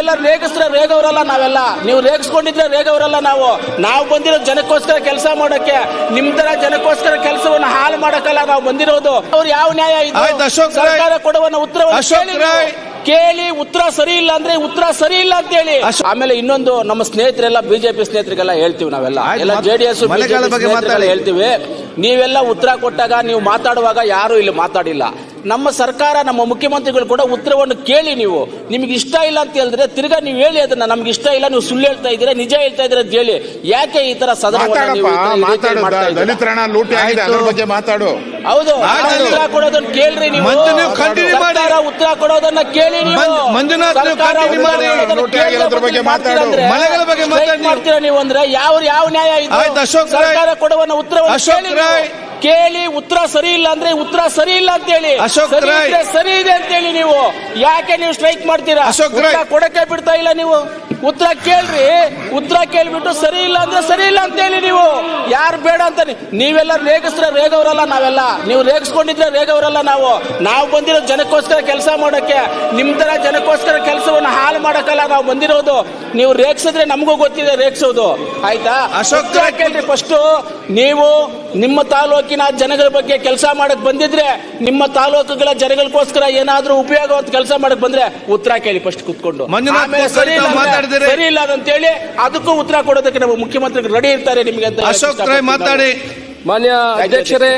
ಎಲ್ಲ ರೇಗಿಸ್ರೆ ರೇಗವರಲ್ಲ ನಾವೆಲ್ಲ. ನೀವು ರೇಗಿಸ್ಕೊಂಡಿದ್ರೆ ರೇಗವರಲ್ಲ ನಾವು. ನಾವು ಬಂದಿರೋ ಜನಕ್ಕೋಸ್ಕರ ಕೆಲಸ ಮಾಡೋಕೆ ನಿಮ್ ತರ ಜನಕ್ಕೋಸ್ಕರ ಕೆಲಸವನ್ನು ಹಾಳು ಮಾಡಕ್ಕಲ್ಲ ನಾವು ಬಂದಿರೋದು. ಅವ್ರು ಯಾವ ನ್ಯಾಯ ಇದು. ಸರ್ಕಾರ ಕೊಡುವ ಉತ್ತರವನ್ನು ಕೇಳಿ ಉತ್ತರ ಸರಿ ಇಲ್ಲ ಅಂದ್ರೆ ಉತ್ತರ ಸರಿ ಇಲ್ಲ ಅಂತ ಹೇಳಿ ಆಮೇಲೆ ಇನ್ನೊಂದು ನಮ್ಮ ಸ್ನೇಹಿತರೆಲ್ಲ ಬಿಜೆಪಿ ಸ್ನೇಹಿತರಿಗೆಲ್ಲ ಹೇಳ್ತೀವಿ ನಾವೆಲ್ಲ. ಎಲ್ಲ ಜೆಡಿಎಸ್. ಹೇಳ್ತೀವಿ. ನೀವೆಲ್ಲ ಉತ್ತರ ಕೊಟ್ಟಾಗ ನೀವು ಮಾತಾಡುವಾಗ ಯಾರು ಇಲ್ಲಿ ಮಾತಾಡಿಲ್ಲ. ನಮ್ಮ ಸರ್ಕಾರ ನಮ್ಮ ಮುಖ್ಯಮಂತ್ರಿಗಳು ಕೂಡ ಉತ್ತರವನ್ನು ಕೇಳಿ ನೀವು. ನಿಮ್ಗೆ ಇಷ್ಟ ಇಲ್ಲ ಅಂತ ಹೇಳಿದ್ರೆ ತಿರ್ಗಾ ನೀವು ಹೇಳಿ ಅದನ್ನ. ನಮ್ಗೆ ಇಷ್ಟ ಇಲ್ಲ ನೀವು ಸುಳ್ಳು ಹೇಳ್ತಾ ಇದ್ರೆ ನಿಜ ಹೇಳ್ತಾ ಇದ್ರೆ ಅಂತ ಹೇಳಿ. ಯಾಕೆ ಈ ತರ ಸದನ ಮಾತಾಡು ಹೌದು ಉತ್ತರ ಕೊಡೋದನ್ನ ಕೇಳ್ರಿ ನೀವು. ಉತ್ತರ ಕೊಡೋದನ್ನ ಕೇಳಿ ನೀವು. ಅಂದ್ರೆ ಯಾವ ಯಾವ ನ್ಯಾಯ ಇದೆ. ಸರ್ಕಾರ ಕೊಡುವ ಉತ್ತರವನ್ನು ಕೇಳಿ. ಕೇಳಿ ಉತ್ತರ ಸರಿ ಇಲ್ಲ ಅಂದ್ರೆ ಉತ್ತರ ಸರಿ ಇಲ್ಲ ಅಂತ ಹೇಳಿ ಅಶೋಕ್ ಸರಿ ಇದೆ ಅಂತ ಹೇಳಿ ನೀವು. ಯಾಕೆ ನೀವು ಸ್ಟ್ರೈಕ್ ಮಾಡ್ತೀರಾ. ಕೊಡಕ್ಕೆ ಬಿಡ್ತಾ ಇಲ್ಲ ನೀವು. ಉತ್ತರ ಕೇಳ್ರಿ. ಉತ್ತರ ಕೇಳ್ಬಿಟ್ಟು ಸರಿ ಇಲ್ಲ ಅಂದ್ರೆ ಸರಿ ಇಲ್ಲ ಅಂತ ಹೇಳಿ ನೀವು. ಯಾರು ಬೇಡ ಅಂತ ನೀವೆಲ್ಲ ರೇಗಿಸ್ರೆ ರೇಗವರಲ್ಲ ನಾವೆಲ್ಲ. ನೀವು ರೇಗಿಸ್ಕೊಂಡಿದ್ರೆ ರೇಗವರಲ್ಲ ನಾವು. ನಾವು ಬಂದಿರೋ ಜನಕ್ಕೋಸ್ಕರ ಕೆಲಸ ಮಾಡೋಕೆ ನಿಮ್ ತರ ಜನಕ್ಕೋಸ್ಕರ ಕೆಲಸವನ್ನು ಹಾಳು ಮಾಡಕ್ಕಲ್ಲ ನಾವು ಬಂದಿರೋದು. ನೀವು ರೇಗ್ಸಿದ್ರೆ ನಮಗೂ ಗೊತ್ತಿದೆ ರೇಗ್ಸೋದು. ಆಯ್ತಾ? ಅಶೋಕ್ ಯಾಕೆಂದ್ರೆ. ಕೇಳ್ರಿ ಫಸ್ಟ್ ನೀವು ನಿಮ್ಮ ತಾಲೂಕಿನ ಜನಗಳ ಬಗ್ಗೆ ಕೆಲಸ ಮಾಡಕ್ ಬಂದಿದ್ರೆ ನಿಮ್ಮ ತಾಲೂಕುಗಳ ಜನಗಳಿಗೋಸ್ಕರ ಏನಾದ್ರೂ ಉಪಯೋಗವಂತ ಕೆಲಸ ಮಾಡಕ್ ಬಂದ್ರೆ ಉತ್ತರ ಕೇಳಿ ಫಸ್ಟ್ ಕುತ್ಕೊಂಡು. ಸರಿ ಇಲ್ಲ ಸರಿ ಇಲ್ಲ ಅಂತ ಹೇಳಿ ಅದಕ್ಕೂ ಉತ್ತರ ಕೊಡೋದಕ್ಕೆ ನಮ್ಮ ಮುಖ್ಯಮಂತ್ರಿಗಳು ರೆಡಿ ಇರ್ತಾರೆ ನಿಮಗೆ ಅಂತ ಅಶೋಕ್. ಮಾತಾಡಿ. ಮಾನ್ಯ ಅಧ್ಯಕ್ಷರೇ